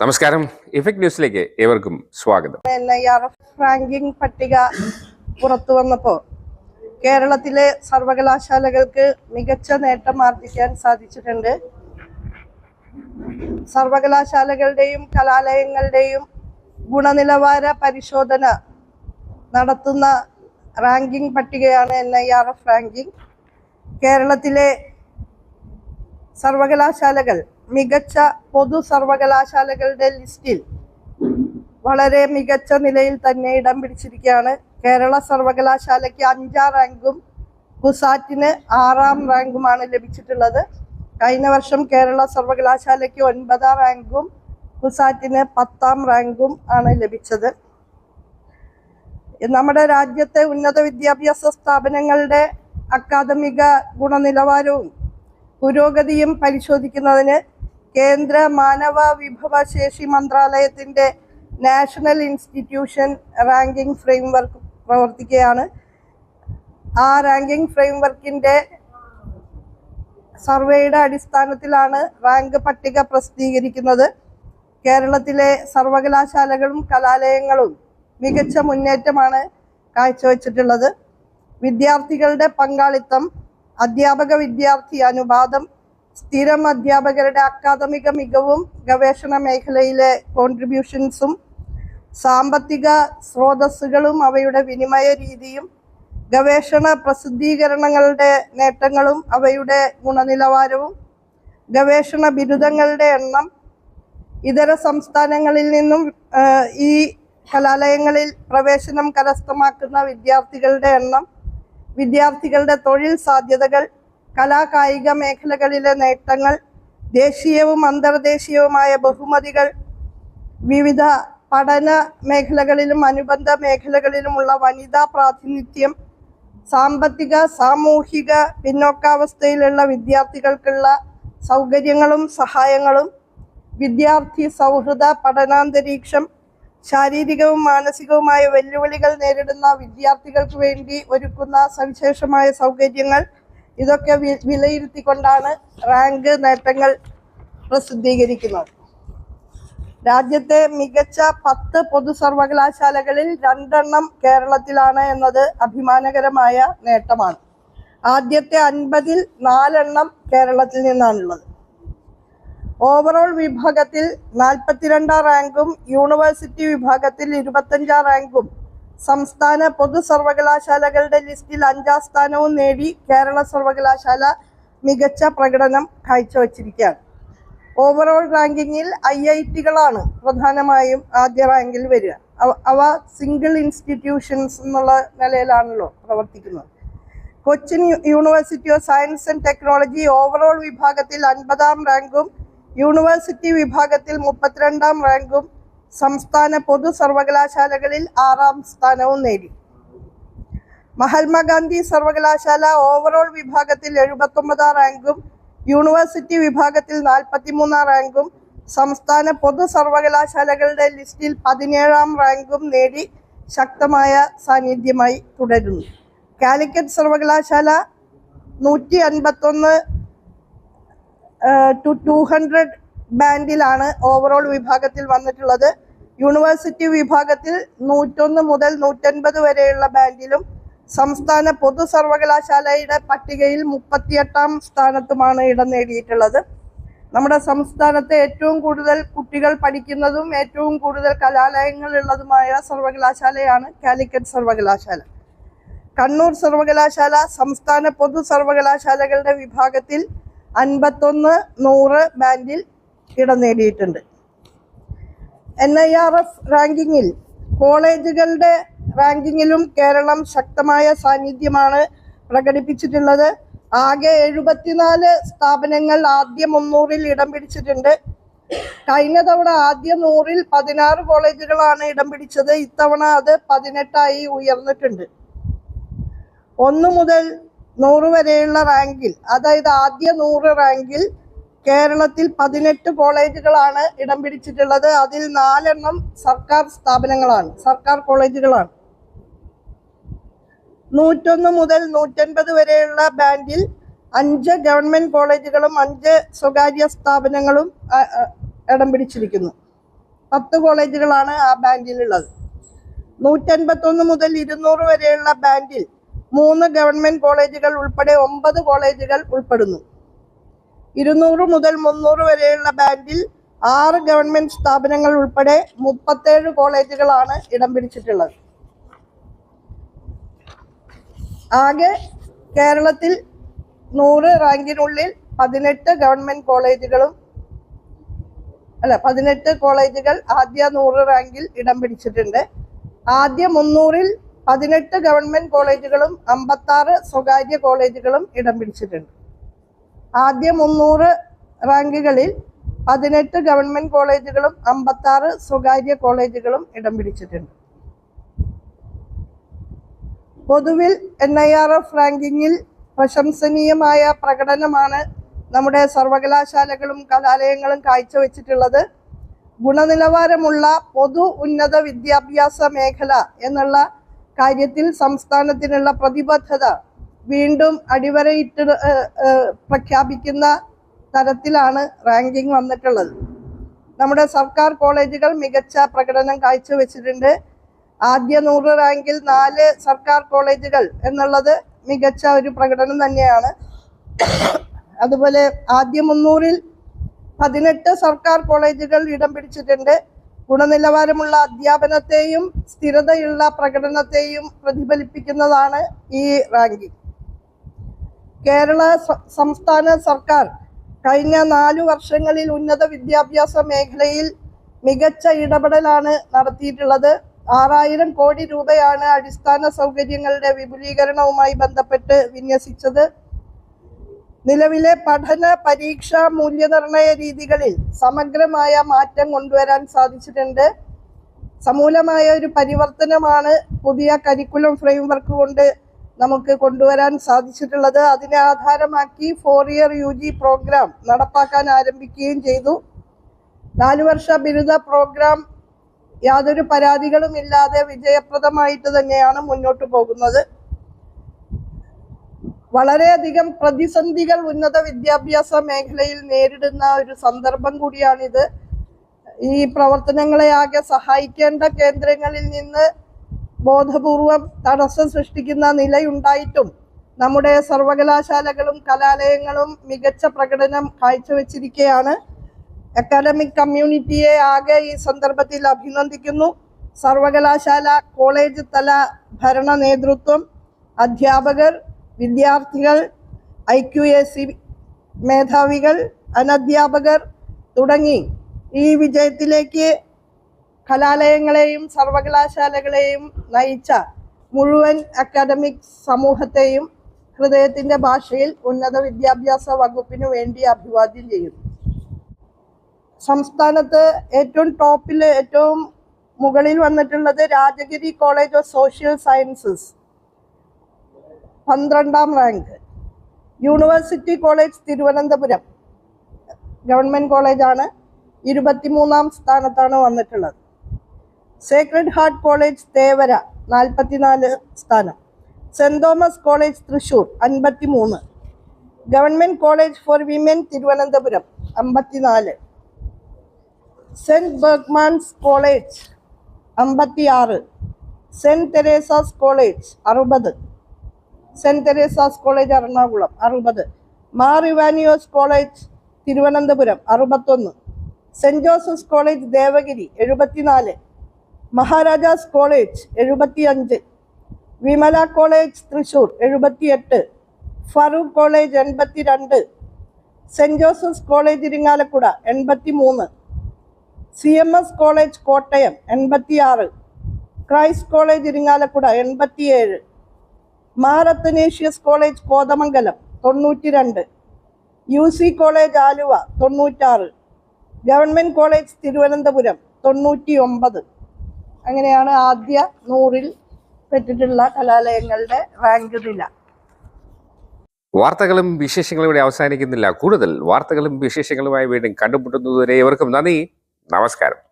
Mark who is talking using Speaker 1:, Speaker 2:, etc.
Speaker 1: നമസ്കാരം. ഇഫക്ട് ന്യൂസിലേക്ക് ഏവർക്കും സ്വാഗതം.
Speaker 2: N I R F ranking പട്ടിക പുറത്തു വന്നപ്പോൾ കേരളത്തിലെ സർവകലാശാലകൾക്ക് മികച്ച നേട്ടം ആർജിക്കാൻ സാധിച്ചിട്ടുണ്ട്. സർവകലാശാലകളുടെയും കലാലയങ്ങളുടെയും ഗുണനിലവാര പരിശോധന നടത്തുന്ന റാങ്കിംഗ് പട്ടികയാണ് N I R F ranking. കേരളത്തിലെ സർവകലാശാലകൾ മികച്ച പൊതു സർവകലാശാലകളുടെ ലിസ്റ്റിൽ വളരെ മികച്ച നിലയിൽ തന്നെ ഇടം പിടിച്ചിരിക്കുകയാണ്. കേരള സർവകലാശാലയ്ക്ക് അഞ്ചാം റാങ്കും കുസാറ്റിന് ആറാം റാങ്കുമാണ് ലഭിച്ചിട്ടുള്ളത്. കഴിഞ്ഞ വർഷം കേരള സർവകലാശാലയ്ക്ക് ഒൻപതാം റാങ്കും കുസാറ്റിന് പത്താം റാങ്കും ആണ് ലഭിച്ചത്. നമ്മുടെ രാജ്യത്തെ ഉന്നത വിദ്യാഭ്യാസ സ്ഥാപനങ്ങളുടെ അക്കാദമിക ഗുണനിലവാരവും പുരോഗതിയും പരിശോധിക്കുന്നതിന് കേന്ദ്ര മാനവ വിഭവശേഷി മന്ത്രാലയത്തിന്റെ നാഷണൽ ഇൻസ്റ്റിറ്റ്യൂഷൻ റാങ്കിംഗ് ഫ്രെയിംവർക്ക് പ്രവർത്തിക്കുകയാണ്. ആ റാങ്കിംഗ് ഫ്രെയിംവർക്കിന്റെ സർവേയുടെ അടിസ്ഥാനത്തിലാണ് റാങ്ക് പട്ടിക പ്രസിദ്ധീകരിക്കുന്നത്. കേരളത്തിലെ സർവകലാശാലകളും കലാലയങ്ങളും മികച്ച മുന്നേറ്റമാണ് കാഴ്ചവെച്ചിട്ടുള്ളത്. വിദ്യാർത്ഥികളുടെ പങ്കാളിത്തം അധ്യാപക വിദ്യാർത്ഥി അനുപാതം സ്ഥിരം അധ്യാപകരുടെ അക്കാദമിക മികവും ഗവേഷണ മേഖലയിലെ കോൺട്രിബ്യൂഷൻസും സാമ്പത്തിക സ്രോതസ്സുകളും അവയുടെ വിനിമയ രീതിയും ഗവേഷണ പ്രസിദ്ധീകരണങ്ങളുടെ നേട്ടങ്ങളും അവയുടെ ഗുണനിലവാരവും ഗവേഷണ ബിരുദങ്ങളുടെ എണ്ണം ഇതര സംസ്ഥാനങ്ങളിൽ നിന്നും ഈ കലാലയങ്ങളിൽ പ്രവേശനം കരസ്ഥമാക്കുന്ന വിദ്യാർത്ഥികളുടെ എണ്ണം വിദ്യാർത്ഥികളുടെ തൊഴിൽ സാധ്യതകൾ കലാകായിക മേഖലകളിലെ നേട്ടങ്ങൾ ദേശീയവും അന്തർദേശീയവുമായ ബഹുമതികൾ വിവിധ പഠന മേഖലകളിലും അനുബന്ധ മേഖലകളിലുമുള്ള വനിതാ പ്രാതിനിധ്യം സാമ്പത്തിക സാമൂഹിക പിന്നോക്കാവസ്ഥയിലുള്ള വിദ്യാർത്ഥികൾക്കുള്ള സൗകര്യങ്ങളും സഹായങ്ങളും വിദ്യാർത്ഥി സൗഹൃദ പഠനാന്തരീക്ഷം ശാരീരികവും മാനസികവുമായ വെല്ലുവിളികൾ നേരിടുന്ന വിദ്യാർത്ഥികൾക്ക് വേണ്ടി ഒരുക്കുന്ന സവിശേഷമായ സൗകര്യങ്ങൾ ഇതൊക്കെ വിലയിരുത്തിക്കൊണ്ടാണ് റാങ്ക് നേട്ടങ്ങൾ പ്രസിദ്ധീകരിക്കുന്നത്. രാജ്യത്തെ മികച്ച പത്ത് പൊതു സർവകലാശാലകളിൽ രണ്ടെണ്ണം കേരളത്തിലാണ് എന്നത് അഭിമാനകരമായ നേട്ടമാണ്. ആദ്യത്തെ അൻപതിൽ നാലെണ്ണം കേരളത്തിൽ നിന്നാണുള്ളത്. ഓവറോൾ വിഭാഗത്തിൽ നാൽപ്പത്തിരണ്ടാം റാങ്കും യൂണിവേഴ്സിറ്റി വിഭാഗത്തിൽ ഇരുപത്തഞ്ചാം റാങ്കും സംസ്ഥാന പൊതു സർവകലാശാലകളുടെ ലിസ്റ്റിൽ അഞ്ചാം സ്ഥാനവും നേടി കേരള സർവകലാശാല മികച്ച പ്രകടനം കാഴ്ചവച്ചിരിക്കുകയാണ്. ഓവറോൾ റാങ്കിങ്ങിൽ ഐ ഐ ടികളാണ് പ്രധാനമായും ആദ്യ റാങ്കിൽ വരിക. അവ- സിംഗിൾ ഇൻസ്റ്റിറ്റ്യൂഷൻസ് എന്നുള്ള നിലയിലാണല്ലോ പ്രവർത്തിക്കുന്നത്. Cochin university of science and technology overall വിഭാഗത്തിൽ അൻപതാം റാങ്കും യൂണിവേഴ്സിറ്റി വിഭാഗത്തിൽ മുപ്പത്തിരണ്ടാം റാങ്കും സംസ്ഥാന പൊതു സർവകലാശാലകളിൽ ആറാം സ്ഥാനവും നേടി. മഹാത്മാഗാന്ധി സർവകലാശാല ഓവറോൾ വിഭാഗത്തിൽ എഴുപത്തൊമ്പതാം റാങ്കും യൂണിവേഴ്സിറ്റി വിഭാഗത്തിൽ നാൽപ്പത്തിമൂന്നാം റാങ്കും സംസ്ഥാന പൊതു സർവകലാശാലകളുടെ ലിസ്റ്റിൽ പതിനേഴാം റാങ്കും നേടി ശക്തമായ സാന്നിധ്യമായി തുടരുന്നു. കാലിക്കറ്റ് സർവകലാശാല നൂറ്റി അൻപത്തൊന്ന് ടു ടു ഹൺഡ്രഡ് ബാൻഡിലാണ് ഓവറോൾ വിഭാഗത്തിൽ വന്നിട്ടുള്ളത്. യൂണിവേഴ്സിറ്റി വിഭാഗത്തിൽ നൂറ്റൊന്ന് മുതൽ നൂറ്റൻപത് വരെയുള്ള ബാൻഡിലും സംസ്ഥാന പൊതു സർവകലാശാലയുടെ പട്ടികയിൽ മുപ്പത്തിയെട്ടാം സ്ഥാനത്തുമാണ് ഇടം നേടിയിട്ടുള്ളത്. നമ്മുടെ സംസ്ഥാനത്തെ ഏറ്റവും കൂടുതൽ കുട്ടികൾ പഠിക്കുന്നതും ഏറ്റവും കൂടുതൽ കലാലയങ്ങളുള്ളതുമായ സർവകലാശാലയാണ് കാലിക്കറ്റ് സർവകലാശാല. കണ്ണൂർ സർവകലാശാല സംസ്ഥാന പൊതു സർവകലാശാലകളുടെ വിഭാഗത്തിൽ അൻപത്തൊന്ന് നൂറ് ബാൻഡിൽ ഇടം നേടിയിട്ടുണ്ട്. എൻ ഐ ആർ എഫ് റാങ്കിങ്ങിൽ കോളേജുകളുടെ റാങ്കിങ്ങിലും കേരളം ശക്തമായ സാന്നിധ്യമാണ് പ്രകടിപ്പിച്ചിട്ടുള്ളത്. ആകെ എഴുപത്തിനാല് സ്ഥാപനങ്ങൾ ആദ്യ മുന്നൂറിൽ ഇടം പിടിച്ചിട്ടുണ്ട്. കഴിഞ്ഞ തവണ ആദ്യ നൂറിൽ പതിനാറ് കോളേജുകളാണ് ഇടം പിടിച്ചത്. ഇത്തവണ അത് പതിനെട്ടായി ഉയർന്നിട്ടുണ്ട്. ഒന്ന് മുതൽ നൂറ് വരെയുള്ള റാങ്കിൽ അതായത് ആദ്യ നൂറ് റാങ്കിൽ കേരളത്തിൽ പതിനെട്ട് കോളേജുകളാണ് ഇടം പിടിച്ചിട്ടുള്ളത്. അതിൽ നാലെണ്ണം സർക്കാർ സ്ഥാപനങ്ങളാണ്. സർക്കാർ കോളേജുകളാണ്. നൂറ്റൊന്ന് മുതൽ നൂറ്റൻപത് വരെയുള്ള ബാൻഡിൽ അഞ്ച് ഗവൺമെന്റ് കോളേജുകളും അഞ്ച് സ്വകാര്യ സ്ഥാപനങ്ങളും ഇടം പിടിച്ചിരിക്കുന്നു. പത്ത് കോളേജുകളാണ് ആ ബാൻഡിലുള്ളത്. നൂറ്റൻപത്തൊന്ന് മുതൽ ഇരുന്നൂറ് വരെയുള്ള ബാൻഡിൽ മൂന്ന് ഗവൺമെന്റ് കോളേജുകൾ ഉൾപ്പെടെ ഒമ്പത് കോളേജുകൾ ഉൾപ്പെടുന്നു. ഇരുന്നൂറ് മുതൽ മുന്നൂറ് വരെയുള്ള ബാൻഡിൽ ആറ് ഗവൺമെന്റ് സ്ഥാപനങ്ങൾ ഉൾപ്പെടെ മുപ്പത്തേഴ് കോളേജുകളാണ് ഇടം പിടിച്ചിട്ടുള്ളത്. ആകെ കേരളത്തിൽ നൂറ് റാങ്കിനുള്ളിൽ പതിനെട്ട് ഗവൺമെന്റ് കോളേജുകളും അല്ല പതിനെട്ട് കോളേജുകൾ ആദ്യ നൂറ് റാങ്കിൽ ഇടം പിടിച്ചിട്ടുണ്ട്. ആദ്യ മുന്നൂറിൽ പതിനെട്ട് ഗവൺമെന്റ് കോളേജുകളും അമ്പത്താറ് സ്വകാര്യ കോളേജുകളും ഇടം പിടിച്ചിട്ടുണ്ട്. ആദ്യ മുന്നൂറ് റാങ്കുകളിൽ പതിനെട്ട് ഗവൺമെന്റ് കോളേജുകളും അമ്പത്താറ് സ്വകാര്യ കോളേജുകളും ഇടം പിടിച്ചിട്ടുണ്ട്. പൊതുവിൽ എൻ ഐ ആർ എഫ് റാങ്കിങ്ങിൽ പ്രശംസനീയമായ പ്രകടനമാണ് നമ്മുടെ സർവകലാശാലകളും കലാലയങ്ങളും കാഴ്ചവെച്ചിട്ടുള്ളത്. ഗുണനിലവാരമുള്ള പൊതു ഉന്നത വിദ്യാഭ്യാസ മേഖല എന്നുള്ള കാര്യത്തിൽ സംസ്ഥാനത്തിനുള്ള പ്രതിബദ്ധത വീണ്ടും അടിവരയിട്ട് പ്രഖ്യാപിക്കുന്ന തരത്തിലാണ് റാങ്കിങ് വന്നിട്ടുള്ളത്. നമ്മുടെ സർക്കാർ കോളേജുകൾ മികച്ച പ്രകടനം കാഴ്ചവെച്ചിട്ടുണ്ട്. ആദ്യ നൂറ് റാങ്കിൽ നാല് സർക്കാർ കോളേജുകൾ എന്നുള്ളത് മികച്ച ഒരു പ്രകടനം തന്നെയാണ്. അതുപോലെ ആദ്യ മുന്നൂറിൽ പതിനെട്ട് സർക്കാർ കോളേജുകൾ ഇടം പിടിച്ചിട്ടുണ്ട്. ഗുണനിലവാരമുള്ള അധ്യാപനത്തെയും സ്ഥിരതയുള്ള പ്രകടനത്തെയും പ്രതിഫലിപ്പിക്കുന്നതാണ് ഈ റാങ്കിങ്. കേരള സംസ്ഥാന സർക്കാർ കഴിഞ്ഞ നാലു വർഷങ്ങളിൽ ഉന്നത വിദ്യാഭ്യാസ മേഖലയിൽ മികച്ച ഇടപെടലാണ് നടത്തിയിട്ടുള്ളത്. ആറായിരം കോടി രൂപയാണ് അടിസ്ഥാന സൗകര്യങ്ങളുടെ വിപുലീകരണവുമായി ബന്ധപ്പെട്ട് വിന്യസിച്ചത്. നിലവിലെ പഠന പരീക്ഷ മൂല്യനിർണയ രീതികളിൽ സമഗ്രമായ മാറ്റം കൊണ്ടുവരാൻ സാധിച്ചിട്ടുണ്ട്. സമൂലമായ ഒരു പരിവർത്തനമാണ് പുതിയ കരിക്കുലം ഫ്രെയിംവർക്ക് കൊണ്ട് നമുക്ക് കൊണ്ടുവരാൻ സാധിച്ചിട്ടുള്ളത്. അതിനെ ആധാരമാക്കി four year U G programme നടപ്പാക്കാൻ ആരംഭിക്കുകയും ചെയ്തു. നാലു വർഷ ബിരുദ പ്രോഗ്രാം യാതൊരു പരാതികളും ഇല്ലാതെ വിജയപ്രദമായിട്ട് തന്നെയാണ് മുന്നോട്ട് പോകുന്നത്. വളരെയധികം പ്രതിസന്ധികൾ ഉന്നത വിദ്യാഭ്യാസ മേഖലയിൽ നേരിടുന്ന ഒരു സന്ദർഭം കൂടിയാണിത്. ഈ പ്രവർത്തനങ്ങളെ ആകെ സഹായിക്കേണ്ട കേന്ദ്രങ്ങളിൽ നിന്ന് ബോധപൂർവം തടസ്സം സൃഷ്ടിക്കുന്ന നിലയുണ്ടായിട്ടും നമ്മുടെ സർവകലാശാലകളും കലാലയങ്ങളും മികച്ച പ്രകടനം കാഴ്ചവെച്ചിരിക്കുകയാണ് അക്കാദമിക് കമ്മ്യൂണിറ്റിയെ ആകെ ഈ സന്ദർഭത്തിൽ അഭിനന്ദിക്കുന്നു. സർവകലാശാല കോളേജ് തല ഭരണ നേതൃത്വം അധ്യാപകർ വിദ്യാർത്ഥികൾ ഐ ക്യു എ സി മേധാവികൾ അനധ്യാപകർ തുടങ്ങി. ഈ വിജയത്തിലേക്ക് കലാലയങ്ങളെയും സർവകലാശാലകളെയും നയിച്ച മുഴുവൻ അക്കാദമിക് സമൂഹത്തെയും ഹൃദയത്തിന്റെ ഭാഷയിൽ ഉന്നത വിദ്യാഭ്യാസ വകുപ്പിന് വേണ്ടി അഭിവാദ്യം ചെയ്യുന്നു. സംസ്ഥാനത്ത് ഏറ്റവും ടോപ്പിൽ ഏറ്റവും മുകളിൽ വന്നിട്ടുള്ളത് Rajagiri college of social sciences പന്ത്രണ്ടാം rank university college Thiruvananthapuram government കോളേജാണ്. ഇരുപത്തിമൂന്നാം സ്ഥാനത്താണ് വന്നിട്ടുള്ളത്. സേക്രഡ് ഹാർട്ട് കോളേജ് തേവര നാൽപ്പത്തിനാല് സ്ഥാനം. സെന്റ് തോമസ് കോളേജ് തൃശൂർ അൻപത്തിമൂന്ന്. Government college for women Thiruvananthapuram അമ്പത്തിനാല്. സെന്റ് ബർഗ്മാൻസ് കോളേജ് അമ്പത്തിയാറ്. സെന്റ് തെരേസാസ് കോളേജ് അറുപത്. സെന്റ് തെരേസാസ് കോളേജ് എറണാകുളം അറുപത്. മാർ ഇവാനിയോസ് കോളേജ് തിരുവനന്തപുരം അറുപത്തൊന്ന്. സെന്റ് ജോസഫ്സ് കോളേജ് ദേവഗിരി എഴുപത്തിനാല്. മഹാരാജാസ് കോളേജ് എഴുപത്തിയഞ്ച് വിമല കോളേജ് തൃശൂർ എഴുപത്തിയെട്ട് ഫറൂഖ് കോളേജ് എൺപത്തിരണ്ട് സെന്റ് ജോസഫ്സ് കോളേജ് ഇരിങ്ങാലക്കുട എൺപത്തി മൂന്ന് C M S college Kottayam എൺപത്തിയാറ് ക്രൈസ്റ്റ് കോളേജ് ഇരിങ്ങാലക്കുട എൺപത്തിയേഴ് മാർ അത്തനേഷ്യസ് കോളേജ് കോതമംഗലം തൊണ്ണൂറ്റി രണ്ട് യു സി കോളേജ് ആലുവ തൊണ്ണൂറ്റാറ് ഗവൺമെന്റ് കോളേജ് തിരുവനന്തപുരം തൊണ്ണൂറ്റി ഒമ്പത് അങ്ങനെയാണ് ആദ്യ നൂറിൽ പെട്ടിട്ടുള്ള കലാലയങ്ങളുടെ റാങ്ക് നില
Speaker 1: വാർത്തകളും വിശേഷങ്ങളും ഇവിടെ അവസാനിക്കുന്നില്ല. കൂടുതൽ വാർത്തകളും വിശേഷങ്ങളുമായി വീണ്ടും കണ്ടുമുട്ടുന്നതുവരെ ഇവർക്കും നന്ദി. നമസ്കാരം.